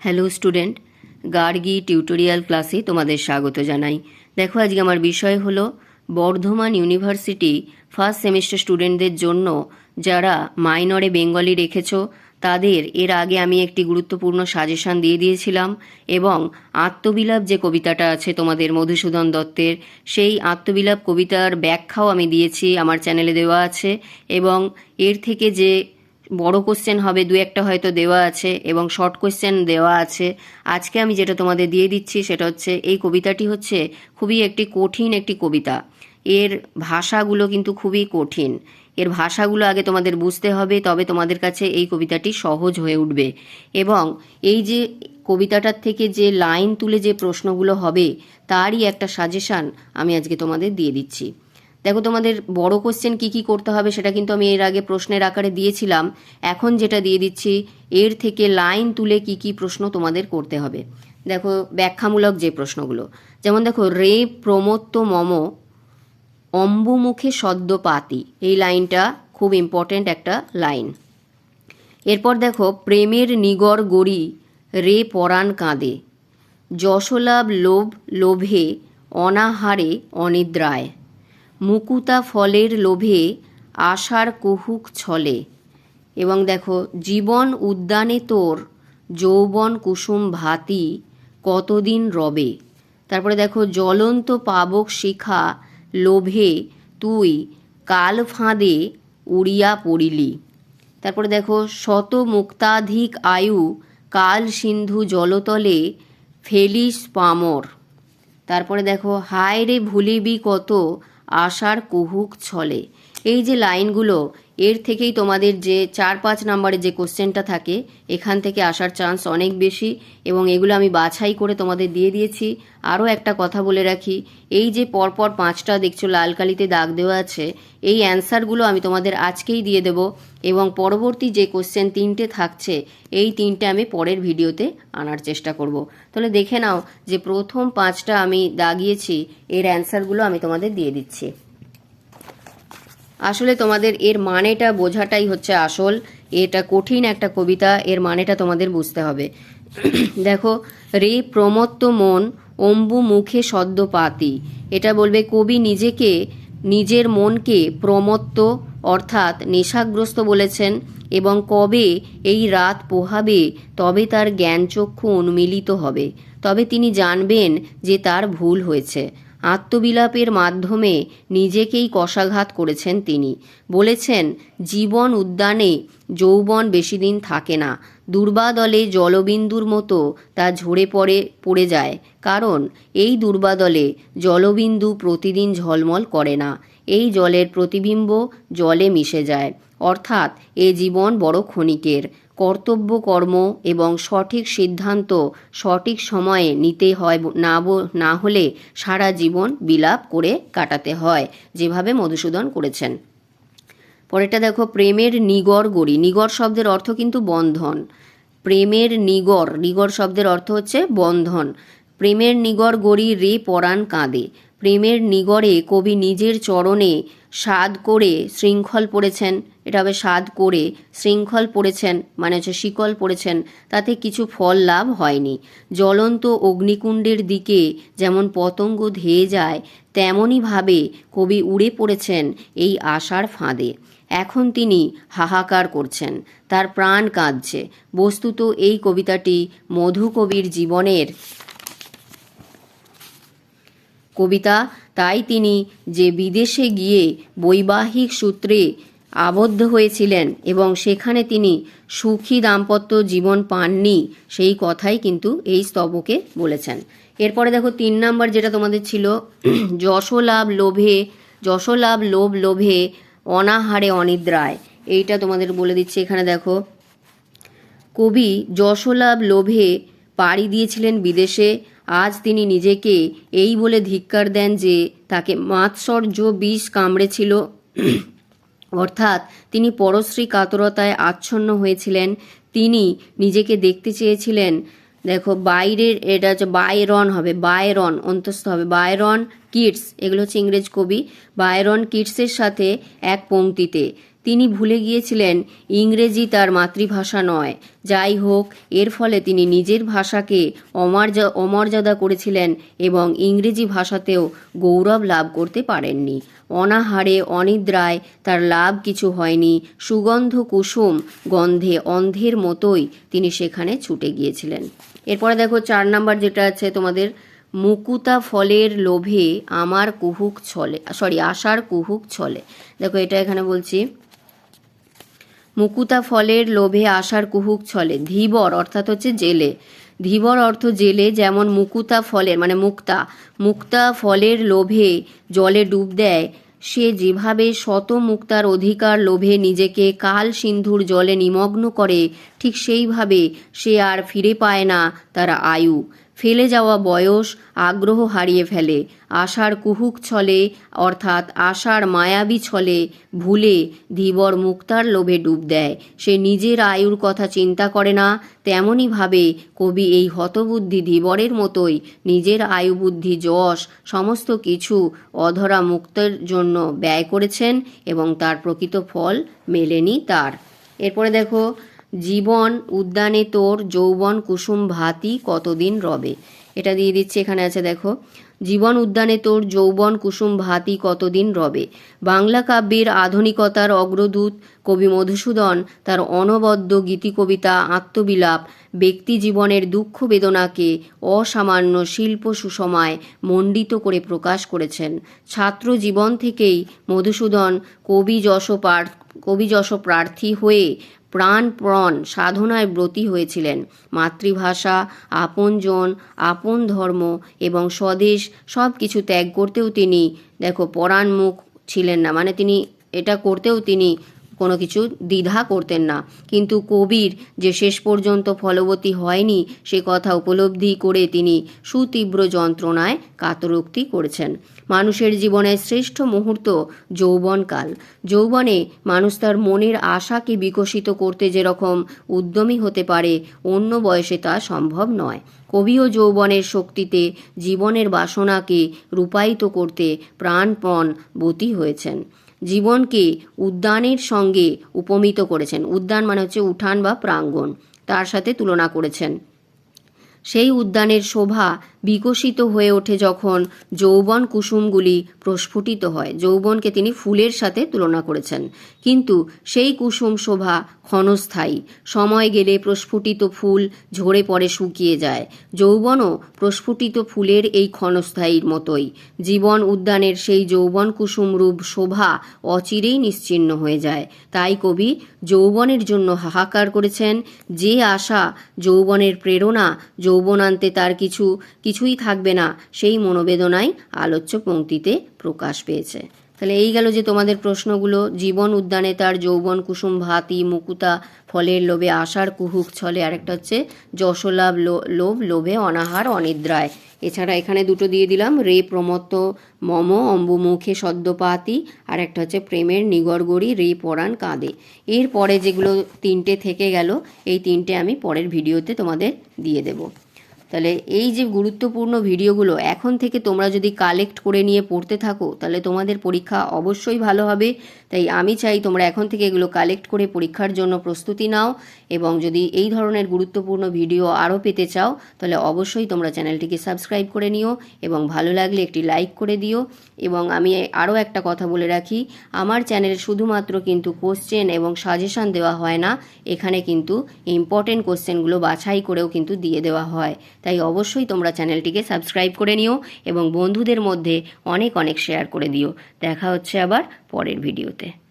Hello student, Gargi tutorial ক্লাসে তোমাদের স্বাগত জানাই। দেখো আজকে আমার বিষয় হলো বর্ধমান ইউনিভার্সিটি ফার্স্ট সেমিস্টার স্টুডেন্টদের জন্য যারা মাইনরে বেঙ্গলি রেখেছো, তাদের এর আগে আমি একটি গুরুত্বপূর্ণ সাজেশন দিয়ে দিয়েছিলাম এবং আত্মবিলাপ যে কবিতাটা আছে তোমাদের মধুসূদন দত্তের, সেই আত্মবিলাপ কবিতার ব্যাখ্যাও আমি দিয়েছি, আমার চ্যানেলে দেওয়া আছে এবং এর থেকে যে বড় কোশ্চেন হবে, দু একটা হয়তো দেওয়া আছে এবং শর্ট কোশ্চেন দেওয়া আছে। আজকে আমি যেটা তোমাদের দিয়ে দিচ্ছি সেটা হচ্ছে, এই কবিতাটি হচ্ছে খুবই একটি কঠিন একটি কবিতা। এর ভাষাগুলো কিন্তু খুবই কঠিন। এর ভাষাগুলো আগে তোমাদের বুঝতে হবে, তবে তোমাদের কাছে এই কবিতাটি সহজ হয়ে উঠবে। এবং এই যে কবিতাটার থেকে যে লাইন তুলে যে প্রশ্নগুলো হবে, তারই একটা সাজেশান আমি আজকে তোমাদের দিয়ে দিচ্ছি। দেখো তোমাদের বড় কোশ্চেন কি কি করতে হবে সেটা কিন্তু আমি এর আগে প্রশ্নের আকারে দিয়েছিলাম। এখন যেটা দিয়ে দিচ্ছি, এর থেকে লাইন তুলে কি কি প্রশ্ন তোমাদের করতে হবে। দেখো, ব্যাখ্যামূলক যে প্রশ্নগুলো। যেমন দেখো, রে, প্রমত্ত, মম, অম্বুমুখে সদ্য পাতি। এই লাইনটা খুব ইম্পর্ট্যান্ট একটা লাইন এরপর দেখো, প্রেমের নিগর গড়ি, রে পরাণ কাঁদে। যশলাভ লোভ, লোভে, অনাহারে, অনিদ্রায়। মুকুতা ফলের লোভে আশার কুহুক ছলে। এবং দেখো, জীবন উদ্যানে তোর, যৌবন কুসুম ভাতি কতদিন রবে? তারপরে দেখো, জ্বলন্ত পাবক শিখা লোভে তুই কাল ফাঁদে উড়িয়া পড়িলি। তারপরে দেখো, শত মুক্তাধিক আয়ু কাল সিন্ধু জলতলে ফেলিস পামর। তারপরে দেখো হায় রে ভুলিবি কত আশার কুহুক ছলে। এই যে লাইনগুলো এর থেকেই তোমাদের যে চার পাঁচ নম্বরের যে কোশ্চেনটা থাকে, এখান থেকে আসার চান্স অনেক বেশি এবং এগুলো আমি বাছাই করে তোমাদের দিয়ে দিয়েছি। আরও একটা কথা বলে রাখি, এই যে পরপর পাঁচটা দেখছ লাল কালিতে দাগ দেওয়া আছে, এই অ্যান্সারগুলো আমি তোমাদের আজকেই দিয়ে দেব এবং পরবর্তী যে কোশ্চেন তিনটে থাকছে, এই তিনটে আমি পরের ভিডিওতে আনার চেষ্টা করব। তাহলে দেখে নাও যে প্রথম পাঁচটা আমি দাগিয়েছি, এর অ্যান্সারগুলো আমি তোমাদের দিয়ে দিচ্ছি। আসলে তোমাদের এর মানেটা বোঝাটাই হচ্ছে আসল। এটা কঠিন একটা কবিতা, এর মানেটা তোমাদের বুঝতে হবে। দেখো, রে প্রমত্ত মন, অম্বু মুখে সদ্য পাতি। এটা বলবে, কবি নিজেকে, নিজের মনকে প্রমত্ত, অর্থাৎ নেশাগ্রস্ত বলেছেন এবং কবে এই রাত পোহাবে, তবে তার জ্ঞানচক্ষু উন্মিলিত হবে। তবে তিনি জানবেন যে তার ভুল হয়েছে। আত্মবিলাপের মাধ্যমে নিজেকেই কষাঘাত করেছেন তিনি। বলেছেন, জীবন উদ্যানে যৌবন বেশি দিন থাকে না। দুর্বাদলে জলবিন্দুর মতো তা ঝরে পড়ে পড়ে যায়। কারণ, এই দুর্বাদলে জলবিন্দু প্রতিদিন ঝলমল করে না। এই জলের প্রতিবিম্ব জলে মিশে যায়। অর্থাৎ, এ জীবন বড় ক্ষণিকের। কর্তব্য, কর্ম এবং সঠিক সিদ্ধান্ত সঠিক সময়ে নিতে হয় না না হলে সারা জীবন বিলাপ করে কাটাতে হয়, যেভাবে মধুসূদন করেছেন। পরেরটা দেখো, প্রেমের নিগর গড়ি। নিগর শব্দের অর্থ কিন্তু বন্ধন। প্রেমের নিগর নিগর শব্দের অর্থ হচ্ছে বন্ধন। প্রেমের নিগর গড়ি রে পরাণ কাঁদে। প্রেমের নিগড়ে কবি নিজের চরণে সাদ করে শৃঙ্খল পড়েছেন। এটা হবে সাদ করে শৃঙ্খল পড়েছেন মানে হচ্ছে শিকল পড়েছেন। তাতে কিছু ফল লাভ হয়নি। জ্বলন্ত অগ্নিকুণ্ডের দিকে যেমন পতঙ্গ ধেয়ে যায়, তেমনইভাবে কবি উড়ে পড়েছেন এই আশার ফাঁদে। এখন তিনি হাহাকার করছেন, তার প্রাণ কাঁদছে। বস্তুত এই কবিতাটি মধু কবির জীবনের কবিতা, তাই তিনি যে বিদেশে গিয়ে বৈবাহিক সূত্রে আবদ্ধ হয়েছিলেন এবং সেখানে তিনি সুখী দাম্পত্য জীবন পাননি, সেই কথাই কিন্তু এই স্তবকে বলেছেন। এরপরে দেখো তিন নাম্বার যেটা তোমাদের ছিল যশলাভ লোভে যশলাভ লোভ লোভে অনাহারে অনিদ্রায়। এইটা তোমাদের বলে দিচ্ছে এখানে দেখো। কবি যশলাভ লোভে পাড়ি দিয়েছিলেন বিদেশে আজ তিনি নিজেকে এই বলে ধিক্কার দেন যে তাকে মাৎসর্য বিষ কামড়েছিল। অর্থাৎ তিনি পরশ্রী কাতরতায় আচ্ছন্ন হয়েছিলেন। তিনি নিজেকে দেখতে চেয়েছিলেন, দেখো, বাইরের এটা হচ্ছে বাইরন হবে, বাইরন, অন্তস্থ হবে, বাইরন কিটস এগুলো হচ্ছে ইংরেজ কবি বায়রন কিটসের সাথে এক পংক্তিতে তিনি ভুলে গিয়েছিলেন, ইংরেজি তার মাতৃভাষা নয়। যাই হোক, এর ফলে তিনি নিজের ভাষাকে অমর্যা, অমর্যাদা করেছিলেন এবং ইংরেজি ভাষাতেও গৌরব লাভ করতে পারেননি। অনাহারে, অনিদ্রায় তার লাভ কিছু হয়নি। সুগন্ধ কুসুম গন্ধে অন্ধের মতোই তিনি সেখানে ছুটে গিয়েছিলেন। এরপরে দেখো, চার নাম্বার যেটা আছে তোমাদের মুকুতা ফলের লোভে আমার কুহুক ছলে সরি আশার কুহুক ছলে। দেখো, এটা এখানে বলছি। মুকুতা ফলের লোভে আশার কুহুক ছলে। ধীবর অর্থাৎ হচ্ছে জেলে। ধীবর অর্থ জেলে, যেমন মুকুতা ফলের মানে মুক্তা। মুক্তা ফলের লোভে জলে ডুব দেয়। সে যেভাবে শত মুক্তার অধিকার লোভে নিজেকে কাল সিন্ধুর জলে নিমগ্ন করে, ঠিক সেইভাবে সে আর ফিরে পায় না তার আয়ু। ফেলে যাওয়া বয়স আগ্রহ হারিয়ে ফেলে। আশার কুহুক ছলে, অর্থাৎ আশার মায়াবী ছলে ভুলে ধীবর মুক্তার লোভে ডুব দেয়। সে নিজের আয়ুর কথা চিন্তা করে না তেমনইভাবে কবি এই হতবুদ্ধি ধীবরের মতোই নিজের আয়ু বুদ্ধি যশ, সমস্ত কিছু অধরা মুক্তের জন্য ব্যয় করেছেন এবং তার প্রকৃত ফল মেলেনি তার। এরপরে দেখো জীবন, উদ্যানে তোর, যৌবন, কুসুম, ভাতি, কতদিন রবে? এটা দিয়ে দিচ্ছে, এখানে আছে, দেখো। জীবন, উদ্যানে তোর, যৌবন, কুসুম, ভাতি, কতদিন রবে? বাংলা কাব্যের আধুনিকতার অগ্রদূত কবি মধুসূদন, তার অনবদ্য গীতি কবিতা, আত্মবিলাপ, ব্যক্তি জীবনের দুঃখ বেদনাকে অসামান্য শিল্প সুষমায় মণ্ডিত করে প্রকাশ করেছেন। ছাত্র জীবন থেকেই মধুসূদন কবি যশ পার- কবি যশ প্রার্থী হয়ে প্রাণপ্রণ সাধনায় ব্রতী হয়েছিলেন। মাতৃভাষা, আপনজন, আপন ধর্ম এবং স্বদেশ সব কিছু ত্যাগ করতেও তিনি, দেখো পরাণমুখ ছিলেন না। মানে তিনি এটা করতেও তিনি কোনো কিছু দ্বিধা করতেন না। কিন্তু কবির যে শেষ পর্যন্ত ফলবতী হয়নি, সে কথা উপলব্ধি করে তিনি সুতীব্র যন্ত্রণায় কাতরোক্তি করেছেন। মানুষের জীবনের শ্রেষ্ঠ মুহূর্ত যৌবনকাল। যৌবনে মানুষ তার মনের আশাকে বিকশিত করতে যেরকম উদ্যমী হতে পারে, অন্য বয়সে তা সম্ভব নয়। কবিও যৌবনের শক্তিতে জীবনের বাসনাকে রূপায়িত করতে প্রাণপণ বতী হয়েছেন। জীবনকে উদ্যানের সঙ্গে উপমিত করেছেন। উদ্যান মানে হচ্ছে উঠান বা প্রাঙ্গন তার সাথে তুলনা করেছেন। সেই উদ্যানের শোভা বিকশিত হয়ে ওঠে যখন যৌবন কুসুমগুলি প্রস্ফুটিত হয়। যৌবনকে তিনি ফুলের সাথে তুলনা করেছেন। কিন্তু সেই কুসুম শোভা ক্ষণস্থায়ী। সময় গেলে প্রস্ফুটিত ফুল ঝরে পড়ে শুকিয়ে যায়। যৌবনও প্রস্ফুটিত ফুলের এই ক্ষণস্থায়ীর মতোই। জীবন উদ্যানের সেই যৌবন কুসুম রূপ শোভা অচিরেই নিশ্চিহ্ন হয়ে যায়। তাই কবি যৌবনের জন্য হাহাকার করেছেন, যে আশা যৌবনের প্রেরণা, যৌবনান্তে তার কিছু কিছুই থাকবে না। সেই মনোবেদনাই আলোচ্য পংক্তিতে প্রকাশ পেয়েছে। তাহলে এই গেল যে তোমাদের প্রশ্নগুলো। জীবন উদ্যানে তার যৌবন, কুসুম ভাতি মুকুতা, ফলের লোভে আশার কুহুক, ছলে। আরেকটা হচ্ছে যশোলাভ লোভ, লোভে অনাহার, অনিদ্রায়। এছাড়া এখানে দুটো দিয়ে দিলাম। রে প্রমত্ত, মম, অম্বুমুখে সদ্যপাতি। আর একটা হচ্ছে প্রেমের নিগরগড়ি রে পরাণ কাঁদে। এরপরে যেগুলো তিনটে থেকে গেল, এই তিনটে আমি পরের ভিডিওতে তোমাদের দিয়ে দেবো। তাহলে এই যে গুরুত্বপূর্ণ ভিডিওগুলো এখন থেকে তোমরা যদি কালেক্ট করে নিয়ে পড়তে থাকো, তাহলে তোমাদের পরীক্ষা অবশ্যই ভালো হবে। তাই আমি চাই তোমরা এখন থেকে এগুলো কালেক্ট করে পরীক্ষার জন্য প্রস্তুতি নাও এবং যদি এই ধরনের গুরুত্বপূর্ণ ভিডিও আরও পেতে চাও, তাহলে অবশ্যই তোমরা চ্যানেলটিকে সাবস্ক্রাইব করে নিও এবং ভালো লাগলে একটি লাইক করে দিও। এবং আমি আরও একটা কথা বলে রাখি, আমার চ্যানেলে শুধুমাত্র কিন্তু কোশ্চেন এবং সাজেশন দেওয়া হয় না, এখানে কিন্তু ইম্পর্টেন্ট কোশ্চেনগুলো বাছাই করেও কিন্তু দিয়ে দেওয়া হয়। তাই অবশ্যই তোমরা চ্যানেলটিকে সাবস্ক্রাইব করে নিও এবং বন্ধুদের মধ্যে অনেক অনেক শেয়ার করে দিও। দেখা হচ্ছে আবার পরের ভিডিওতে।